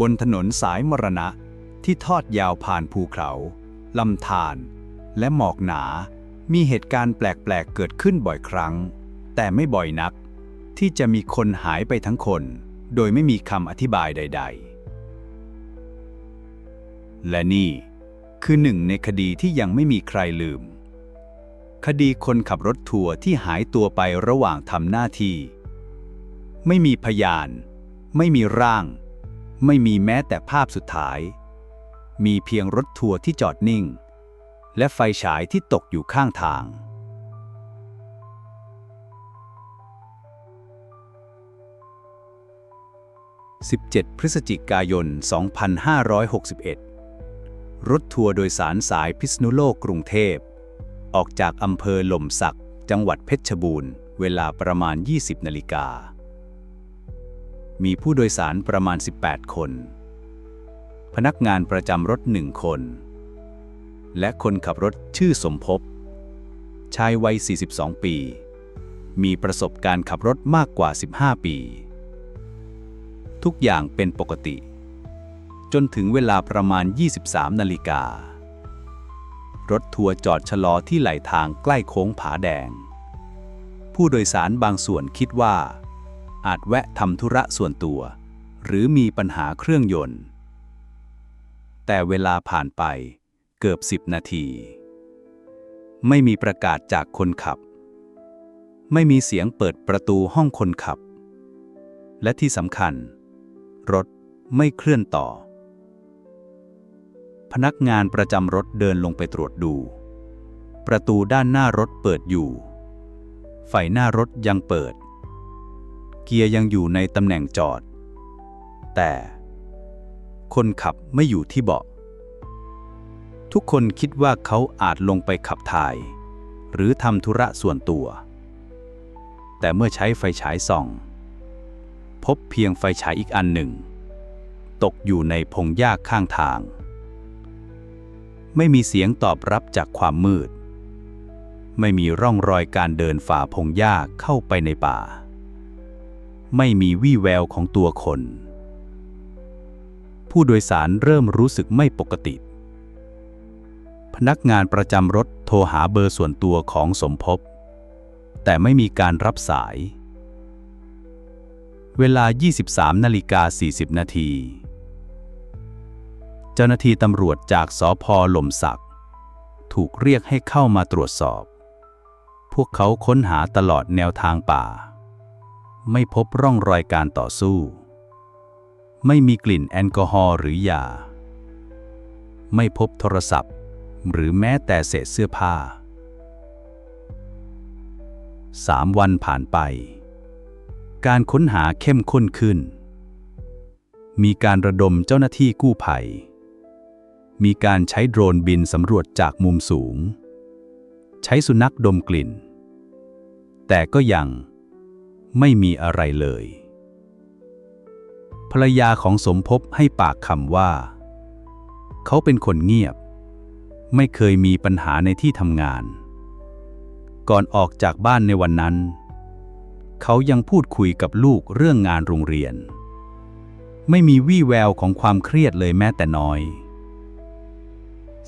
บนถนนสายมรณะที่ทอดยาวผ่านภูเขา ลำธารและหมอกหนา มีเหตุการณ์แปลก ๆ เกิดขึ้นบ่อยครั้ง แต่ไม่บ่อยนัก ที่จะมีคนหายไปทั้งคน โดยไม่มีคำอธิบายใด ๆ และนี่คือหนึ่งในคดีที่ยังไม่มีใครลืม คดีคนขับรถทัวร์ที่หายตัวไประหว่างทำหน้าที่ ไม่มีพยาน ไม่มีร่าง ไม่มีแม้แต่ภาพสุดท้าย มีเพียงรถทัวร์ที่จอดนิ่ง และไฟฉายที่ตกอยู่ข้างทาง 17 พฤศจิกายน 2561 รถทัวร์โดยสารสายพิษณุโลกกรุงเทพ ออกจากอำเภอหล่มสัก จังหวัดเพชรบูรณ์ เวลาประมาณ 20 นาฬิกา มีผู้โดยสารประมาณ 18 คน พนักงานประจำรถหนึ่งคน และคนขับรถชื่อสมภพ ชายวัย 42 ปี มีประสบการณ์ขับรถมากกว่า 15 ปี ทุกอย่างเป็นปกติ จนถึงเวลาประมาณ 23 นาฬิกา รถทัวร์จอดชะลอที่ไหลทางใกล้โค้งผาแดง ผู้โดยสารบางส่วนคิดว่า อาจแวะทำธุระส่วนตัว หรือมีปัญหาเครื่องยนต์ แต่เวลาผ่านไปเกือบสิบนาที ไม่มีประกาศจากคนขับ ไม่มีเสียงเปิดประตูห้องคนขับ และที่สำคัญ รถไม่เคลื่อนต่อ พนักงานประจำรถเดินลงไปตรวจดู ประตูด้านหน้ารถเปิดอยู่ ไฟหน้ารถยังเปิด เกียร์ยังอยู่ในตำแหน่งจอด แต่ คนขับไม่อยู่ที่เบาะ ทุกคนคิดว่าเขาอาจลงไปขับถ่าย หรือทำธุระส่วนตัว แต่เมื่อใช้ไฟฉายส่อง พบเพียงไฟฉายอีกอันหนึ่ง ตกอยู่ในพงหญ้าข้างทาง ไม่มีเสียงตอบรับจากความมืด ไม่มีร่องรอยการเดินฝ่าพงหญ้าเข้าไปในป่า ไม่มีวี่แววของตัวคน ผู้โดยสารเริ่มรู้สึกไม่ปกติ พนักงานประจำรถโทรหาเบอร์ส่วนตัวของสมภพ แต่ไม่มีการรับสาย เวลา 23 นาฬิกา 40 นาที เจ้าหน้าที่ตำรวจจากสอพอหล่มสัก ถูกเรียกให้เข้ามาตรวจสอบ พวกเขาค้นหาตลอดแนวทางป่า ไม่พบร่องรอยการต่อสู้ ไม่มีกลิ่นแอลกอฮอล์หรือยา ไม่พบโทรศัพท์ หรือแม้แต่เศษเสื้อผ้าสามวันผ่านไป การค้นหาเข้มข้นขึ้น มีการระดมเจ้าหน้าที่กู้ภัย มีการใช้โดรนบินสำรวจจากมุมสูง ใช้สุนัขดมกลิ่น แต่ก็ยัง ไม่มีอะไรเลย ภรรยาของสมภพให้ปากคำว่า เขาเป็นคนเงียบ ไม่เคยมีปัญหาในที่ทำงาน ก่อนออกจากบ้านในวันนั้น เขายังพูดคุยกับลูกเรื่องงานโรงเรียน ไม่มีวี่แววของความเครียดเลยแม้แต่น้อย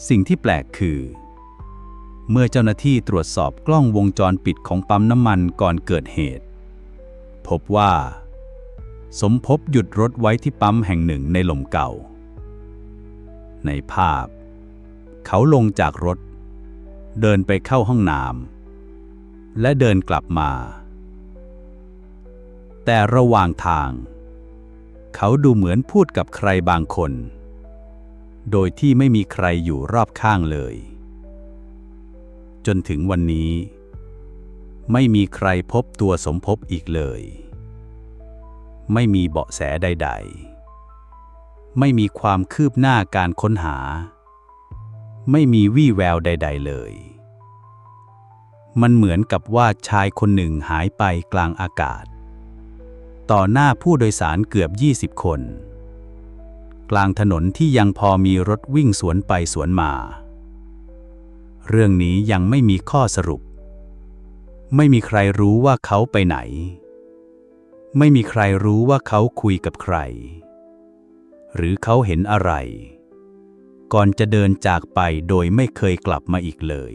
สิ่งที่แปลกคือเมื่อเจ้าหน้าที่ตรวจสอบกล้องวงจรปิดของปั๊มน้ำมันก่อนเกิดเหตุ พบว่า สมภพหยุดรถไว้ที่ปั๊มแห่งหนึ่งในหล่มเก่า ในภาพ เขาลงจากรถ เดินไปเข้าห้องน้ำและเดินกลับมา แต่ระหว่างทาง เขาดูเหมือนพูดกับใครบางคน โดยที่ไม่มีใครอยู่รอบข้างเลย จนถึงวันนี้ ไม่มีใครพบตัวสมภพอีกเลย ไม่มีเบาะแสใด ๆ ไม่มีความคืบหน้าการค้นหา ไม่มีวี่แววใด ๆ เลย มันเหมือนกับว่าชายคนหนึ่งหายไปกลางอากาศ ต่อหน้าผู้โดยสารเกือบ 20 คน กลางถนนที่ยังพอมีรถวิ่งสวนไปสวนมา เรื่องนี้ยังไม่มีข้อสรุป ไม่มีใครรู้ว่าเขาไปไหน ไม่มีใครรู้ว่าเขาคุยกับใคร หรือเขาเห็นอะไร ก่อนจะเดินจากไปโดยไม่เคยกลับมาอีกเลย